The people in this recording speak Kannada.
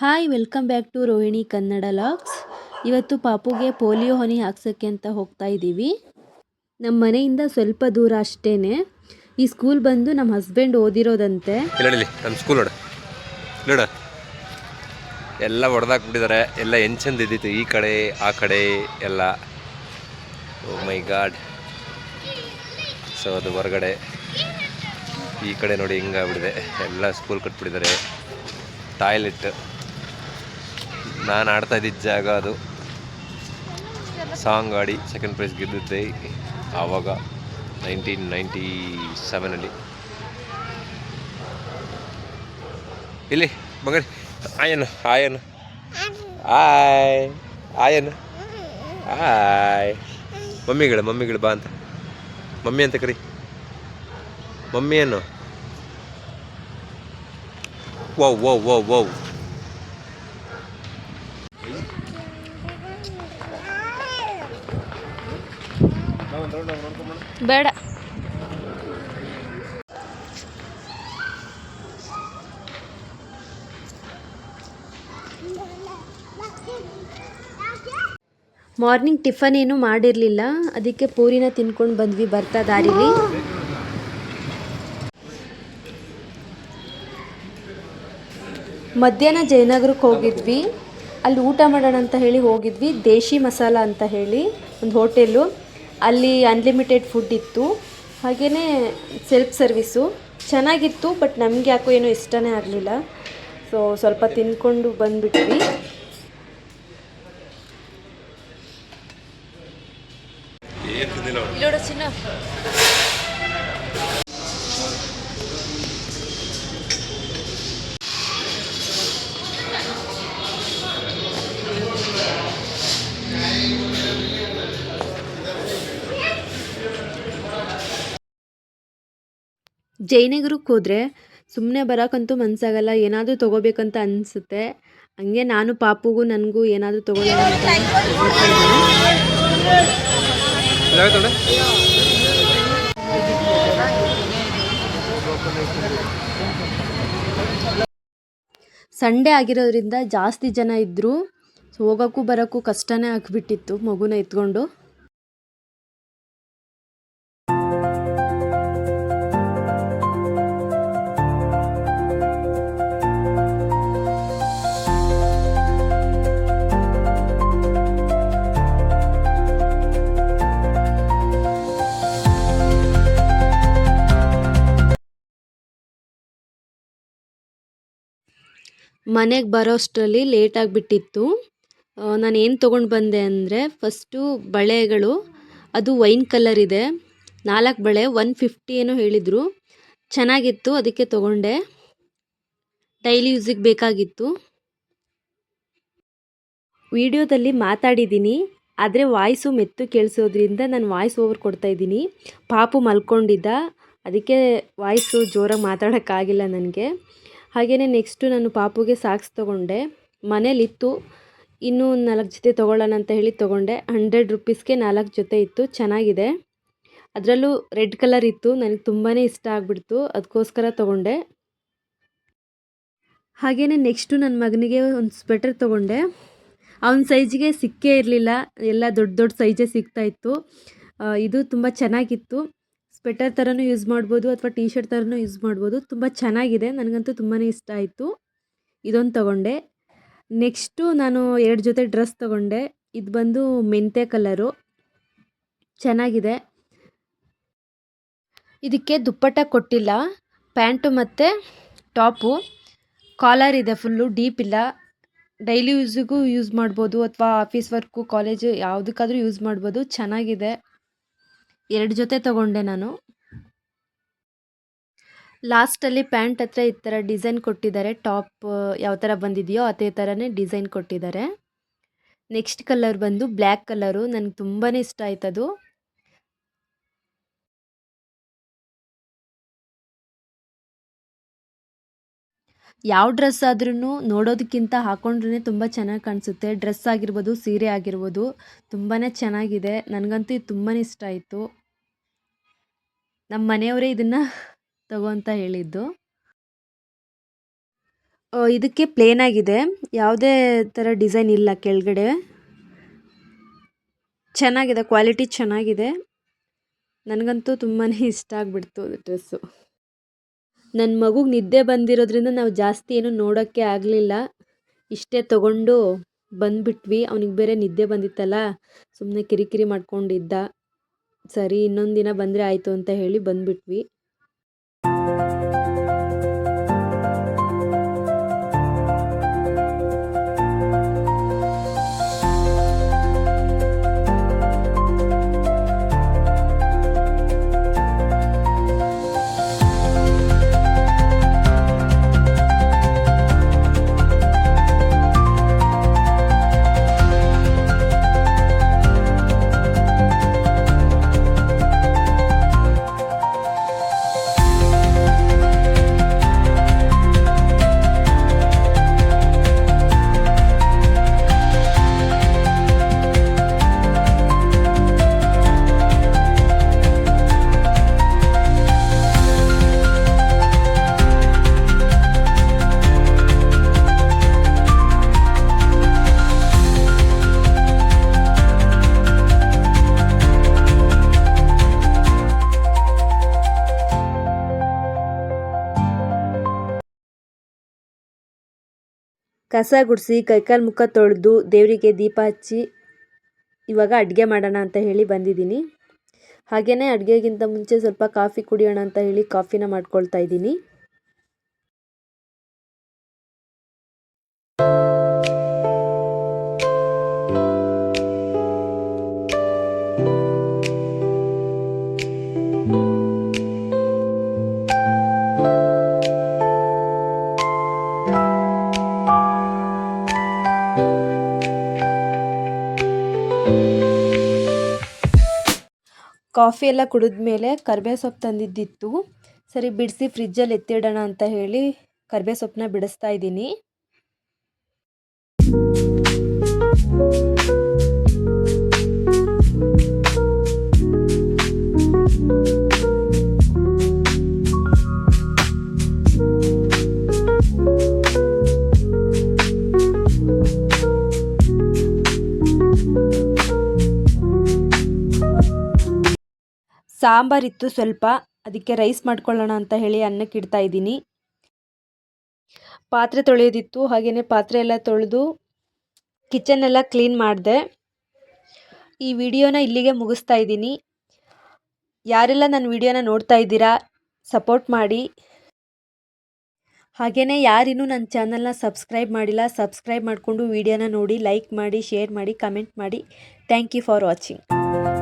Hi welcome back to Rohini Kannada looks ಇವತ್ತು ಪಾಪುಗೆ ಪೋಲಿಯೋ ಹನಿ ಹಾಕ್ಸೋಕ್ಕೆ ಅಂತ ಹೋಗ್ತಾ ಇದ್ದೀವಿ. ನಮ್ಮ ಮನೆಯಿಂದ ಸ್ವಲ್ಪ ದೂರ ಅಷ್ಟೇ ಈ ಸ್ಕೂಲ್ ಬಂದು ನಮ್ಮ ಹಸ್ಬೆಂಡ್ ಓದಿರೋದಂತೆ. ನಮ್ಮ ಸ್ಕೂಲ್ ನೋಡು. ಎಲ್ಲ ಹೊಡೆದಾಕ್ಬಿಟ್ಟಿದ್ದಾರೆ ಎಲ್ಲ ಎಂಚಂದ ಚಂದ ಇದ್ದಿತ್ತು ಈ ಕಡೆ, ಆ ಕಡೆ, ಎಲ್ಲ. ಓ ಮೈ ಗಾಡ್ ಸೊ ಅದು ಹೊರಗಡೆ. ಈ ಕಡೆ ನೋಡಿ ಹಿಂಗಾಗ್ಬಿಟ್ಟಿದೆ. ಎಲ್ಲ ಸ್ಕೂಲ್ ಕಟ್ಬಿಟ್ಟಿದ್ದಾರೆ ಟಾಯ್ಲೆಟ್ ನಾನು ಆಡ್ತಾ ಇದ್ದಿದ್ದ ಜಾಗ ಅದು. ಸಾಂಗ್ ಆಡಿ ಸೆಕೆಂಡ್ ಪ್ರೈಸ್ ಗೆದ್ದಿದ್ದೆ ಆವಾಗ ನೈನ್ಟೀನ್ ನೈಂಟಿ ಸೆವೆನಲ್ಲಿ ಇಲ್ಲಿ ಮಗರಿ ಆಯನು ಆಯನು ಆಯ್ ಆಯನು ಆಯ್. ಮಮ್ಮಿಗಳು ಮಮ್ಮಿಗಳು ಬಾ ಅಂತ. ಮಮ್ಮಿ ಅಂತ ಕರಿ. ಮಮ್ಮಿಯನ್ನು. ವೌ ವೌ ವೌ ವೌ ಬೇಡ. ಮಾರ್ನಿಂಗ್ ಟಿಫನ್ ಏನು ಮಾಡಿರಲಿಲ್ಲ. ಅದಕ್ಕೆ ಪೂರಿನ ತಿನ್ಕೊಂಡು ಬಂದ್ವಿ ಬರ್ತಾ ದಾರಿಲಿ. ಮಧ್ಯಾಹ್ನ ಜಯನಗರಕ್ಕೆ ಹೋಗಿದ್ವಿ. ಅಲ್ಲಿ ಊಟ ಮಾಡೋಣ ಅಂತ ಹೇಳಿ ಹೋಗಿದ್ವಿ. ದೇಶಿ ಮಸಾಲ ಅಂತ ಹೇಳಿ, ಒಂದು ಹೋಟೆಲು ಅಲ್ಲಿ ಅನ್ಲಿಮಿಟೆಡ್ ಫುಡ್ ಇತ್ತು. ಹಾಗೆಯೇ ಸೆಲ್ಫ್ ಸರ್ವಿಸು ಚೆನ್ನಾಗಿತ್ತು ಬಟ್ ನಮಗೆ ಯಾಕೋ ಏನೋ ಇಷ್ಟನೇ ಆಗಲಿಲ್ಲ. ಸೊ ಸ್ವಲ್ಪ ತಿನ್ಕೊಂಡು ಬಂದುಬಿಟ್ವಿ. ಚಿನ್ನ. ಜಯನಗರಕ್ಕೆ ಹೋದರೆ ಸುಮ್ಮನೆ ಬರೋಕ್ಕಂತೂ ಮನಸ್ಸಾಗಲ್ಲ ಏನಾದರೂ ತೊಗೋಬೇಕಂತ ಅನಿಸುತ್ತೆ. ಹಂಗೆ ನಾನು ಪಾಪುಗೂ ನನಗೂ ಏನಾದರೂ ತೊಗೊಳ್ಳೋಣ ಸಂಡೇ ಆಗಿರೋದ್ರಿಂದ ಜಾಸ್ತಿ ಜನ ಇದ್ದರು ಹೋಗೋಕ್ಕೂ ಬರೋಕ್ಕೂ ಕಷ್ಟನೇ ಆಗಿಬಿಟ್ಟಿತ್ತು ಮಗುನ ಎತ್ಕೊಂಡು. ಮನೆಗೆ ಬರೋ ಅಷ್ಟರಲ್ಲಿ ಲೇಟಾಗಿ ಬಿಟ್ಟಿತ್ತು ನಾನು ಏನು ತೊಗೊಂಡು ಬಂದೆ ಅಂದರೆ ಫಸ್ಟು ಬಳೆಗಳು, ಅದು ವೈನ್ ಕಲರ್ ಇದೆ ನಾಲ್ಕು ಬಳೆ, ಒನ್ ಫಿಫ್ಟಿ ಏನೋ ಹೇಳಿದರು. ಚೆನ್ನಾಗಿತ್ತು, ಅದಕ್ಕೆ ತೊಗೊಂಡೆ. ಡೈಲಿ ಯೂಸಿಗೆ ಬೇಕಾಗಿತ್ತು. ವಿಡಿಯೋದಲ್ಲಿ ಮಾತಾಡಿದ್ದೀನಿ ಆದರೆ ವಾಯ್ಸು ಮೆತ್ತು ಕೇಳಿಸೋದ್ರಿಂದ ನಾನು ವಾಯ್ಸ್ ಓವರ್ ಕೊಡ್ತಾಯಿದ್ದೀನಿ ಪಾಪು ಮಲ್ಕೊಂಡಿದ್ದ, ಅದಕ್ಕೆ ವಾಯ್ಸು ಜೋರಾಗಿ ಮಾತಾಡೋಕ್ಕಾಗಿಲ್ಲ ನನಗೆ. ಹಾಗೆಯೇ ನೆಕ್ಸ್ಟು ನಾನು ಪಾಪುಗೆ ಸಾಕ್ಸ್ ತೊಗೊಂಡೆ. ಮನೇಲಿತ್ತು. ಇನ್ನೂ ನಾಲ್ಕು ಜೊತೆ ತೊಗೊಳ್ಳೋಣ ಅಂತ ಹೇಳಿ ತೊಗೊಂಡೆ. ಹಂಡ್ರೆಡ್ ರುಪೀಸ್ಗೆ ನಾಲ್ಕು ಜೊತೆ ಇತ್ತು. ಚೆನ್ನಾಗಿದೆ. ಅದರಲ್ಲೂ ರೆಡ್ ಕಲರ್ ಇತ್ತು. ನನಗೆ ತುಂಬಾ ಇಷ್ಟ ಆಗಿಬಿಡ್ತು. ಅದಕ್ಕೋಸ್ಕರ ತೊಗೊಂಡೆ. ಹಾಗೆಯೇ ನೆಕ್ಸ್ಟು ನನ್ನ ಮಗನಿಗೆ ಒಂದು ಸ್ವೆಟರ್ ತೊಗೊಂಡೆ. ಅವನ ಸೈಜಿಗೆ ಸಿಕ್ಕೇ ಇರಲಿಲ್ಲ. ಎಲ್ಲ ದೊಡ್ಡ ದೊಡ್ಡ ಸೈಜೇ ಸಿಗ್ತಾಯಿತ್ತು ಇದು ತುಂಬ ಚೆನ್ನಾಗಿತ್ತು. ಸ್ವೆಟರ್ ಥರನೂ ಯೂಸ್ ಮಾಡ್ಬೋದು ಅಥವಾ ಟೀ ಶರ್ಟ್ ಥರನೂ ಯೂಸ್ ಮಾಡ್ಬೋದು. ತುಂಬ ಚೆನ್ನಾಗಿದೆ. ನನಗಂತೂ ತುಂಬಾ ಇಷ್ಟ ಆಯಿತು. ಇದೊಂದು ತಗೊಂಡೆ. ನೆಕ್ಸ್ಟು ನಾನು ಎರಡು ಜೊತೆ ಡ್ರೆಸ್ ತಗೊಂಡೆ. ಇದು ಬಂದು ಮೆಂತೆ ಕಲರು. ಚೆನ್ನಾಗಿದೆ. ಇದಕ್ಕೆ ದುಪ್ಪಟ್ಟ ಕೊಟ್ಟಿಲ್ಲ. ಪ್ಯಾಂಟು ಮತ್ತು ಟಾಪು. ಕಾಲರ್ ಇದೆ ಫುಲ್ಲು, ಡೀಪ್ ಇಲ್ಲ. ಡೈಲಿ ಯೂಸಿಗೂ ಯೂಸ್ ಮಾಡ್ಬೋದು ಅಥವಾ ಆಫೀಸ್ ವರ್ಕು, ಕಾಲೇಜು ಯಾವುದಕ್ಕಾದ್ರೂ ಯೂಸ್ ಮಾಡ್ಬೋದು. ಚೆನ್ನಾಗಿದೆ. ಎರಡು ಜೊತೆ ತಗೊಂಡೆ ನಾನು. ಲಾಸ್ಟಲ್ಲಿ ಪ್ಯಾಂಟ್ ಹತ್ರ ಈ ಥರ ಡಿಸೈನ್ ಕೊಟ್ಟಿದ್ದಾರೆ. ಟಾಪ್ ಯಾವ ಥರ ಬಂದಿದೆಯೋ ಅದೇ ಥರನೇ ಡಿಸೈನ್ ಕೊಟ್ಟಿದ್ದಾರೆ. ನೆಕ್ಸ್ಟ್ ಕಲರ್ ಬಂದು ಬ್ಲ್ಯಾಕ್ ಕಲರು ನನಗೆ ತುಂಬಾ ಇಷ್ಟ ಆಯ್ತದು. ಯಾವ ಡ್ರೆಸ್ ಆದ್ರೂ ನೋಡೋದಕ್ಕಿಂತ ಹಾಕೊಂಡ್ರೆ ತುಂಬ ಚೆನ್ನಾಗಿ ಕಾಣಿಸುತ್ತೆ. ಡ್ರೆಸ್ ಆಗಿರ್ಬೋದು, ಸೀರೆ ಆಗಿರ್ಬೋದು ತುಂಬಾ ಚೆನ್ನಾಗಿದೆ. ನನಗಂತೂ ಇದು ತುಂಬಾ ಇಷ್ಟ ಆಯಿತು. ನಮ್ಮ ಮನೆಯವರೇ ಇದನ್ನು ತಗೋ ಅಂತ ಹೇಳಿದ್ದು. ಇದಕ್ಕೆ ಪ್ಲೇನ್ ಆಗಿದೆ. ಯಾವುದೇ ಥರ ಡಿಸೈನ್ ಇಲ್ಲ ಕೆಳಗಡೆ. ಚೆನ್ನಾಗಿದೆ ಕ್ವಾಲಿಟಿ ಚೆನ್ನಾಗಿದೆ. ನನಗಂತೂ ತುಂಬಾ ಇಷ್ಟ ಆಗಿಬಿಡ್ತು ಡ್ರೆಸ್ಸು ನನ್ನ ಮಗುಗೆ ನಿದ್ದೆ ಬಂದಿರೋದ್ರಿಂದ ನಾವು ಜಾಸ್ತಿ ಏನು ನೋಡೋಕ್ಕೆ ಆಗಲಿಲ್ಲ. ಇಷ್ಟೇ ತಗೊಂಡು ಬಂದುಬಿಟ್ವಿ. ಅವನಿಗೆ ಬೇರೆ ನಿದ್ದೆ ಬಂದಿತ್ತಲ್ಲ. ಸುಮ್ಮನೆ ಕಿರಿಕಿರಿ ಮಾಡ್ಕೊಂಡಿದ್ದ. ಸರಿ ಇನ್ನೊಂದು ದಿನ ಬಂದರೆ ಆಯಿತು ಅಂತ ಹೇಳಿ ಬಂದುಬಿಟ್ವಿ. ಕಸ ಗುಡಿಸಿ, ಕೈಕಾಲು ಮುಖ ತೊಳೆದು ದೇವರಿಗೆ ದೀಪ ಹಚ್ಚಿ ಇವಾಗ ಅಡುಗೆ ಮಾಡೋಣ ಅಂತ ಹೇಳಿ ಬಂದಿದ್ದೀನಿ. ಹಾಗೆಯೇ ಅಡುಗೆಗಿಂತ ಮುಂಚೆ ಸ್ವಲ್ಪ ಕಾಫಿ ಕುಡಿಯೋಣ ಅಂತ ಹೇಳಿ ಕಾಫಿನ ಮಾಡ್ಕೊಳ್ತಾ ಇದ್ದೀನಿ. ಕಾಫಿ ಎಲ್ಲ ಕುಡಿದ ಮೇಲೆ ಕರ್ಬೇವು ಸೊಪ್ಪು ತಂದಿದ್ದಿತ್ತು. ಸರಿ, ಬಿಡಿಸಿ ಫ್ರಿಜ್ಜಲ್ಲಿ ಎತ್ತಿಡೋಣ ಅಂತ ಹೇಳಿ ಕರಿಬೇವು ಸೊಪ್ಪನ್ನ ಬಿಡಿಸ್ತಾ ಇದ್ದೀನಿ. ಸಾಂಬಾರಿತ್ತು ಸ್ವಲ್ಪ. ಅದಕ್ಕೆ ರೈಸ್ ಮಾಡ್ಕೊಳ್ಳೋಣ ಅಂತ ಹೇಳಿ ಅನ್ನಕ್ಕೆ ಇಡ್ತಾ ಇದ್ದೀನಿ. ಪಾತ್ರೆ ತೊಳೆಯೋದಿತ್ತು ಹಾಗೆಯೇ ಪಾತ್ರೆ ಎಲ್ಲ ತೊಳೆದು ಕಿಚನ್ ಎಲ್ಲ ಕ್ಲೀನ್ ಮಾಡಿದೆ. ಈ ವಿಡಿಯೋನ ಇಲ್ಲಿಗೆ ಮುಗಿಸ್ತಾ ಇದ್ದೀನಿ. ಯಾರೆಲ್ಲ ನನ್ನ ವಿಡಿಯೋನ ನೋಡ್ತಾ ಇದ್ದೀರಾ ಸಪೋರ್ಟ್ ಮಾಡಿ. ಹಾಗೆಯೇ ಯಾರಿನ್ನೂ ನನ್ನ ಚಾನಲ್ನ ಸಬ್ಸ್ಕ್ರೈಬ್ ಮಾಡಿಲ್ಲ ಸಬ್ಸ್ಕ್ರೈಬ್ ಮಾಡಿಕೊಂಡು ವಿಡಿಯೋನ ನೋಡಿ ಲೈಕ್ ಮಾಡಿ ಶೇರ್ ಮಾಡಿ ಕಮೆಂಟ್ ಮಾಡಿ. Thank you for watching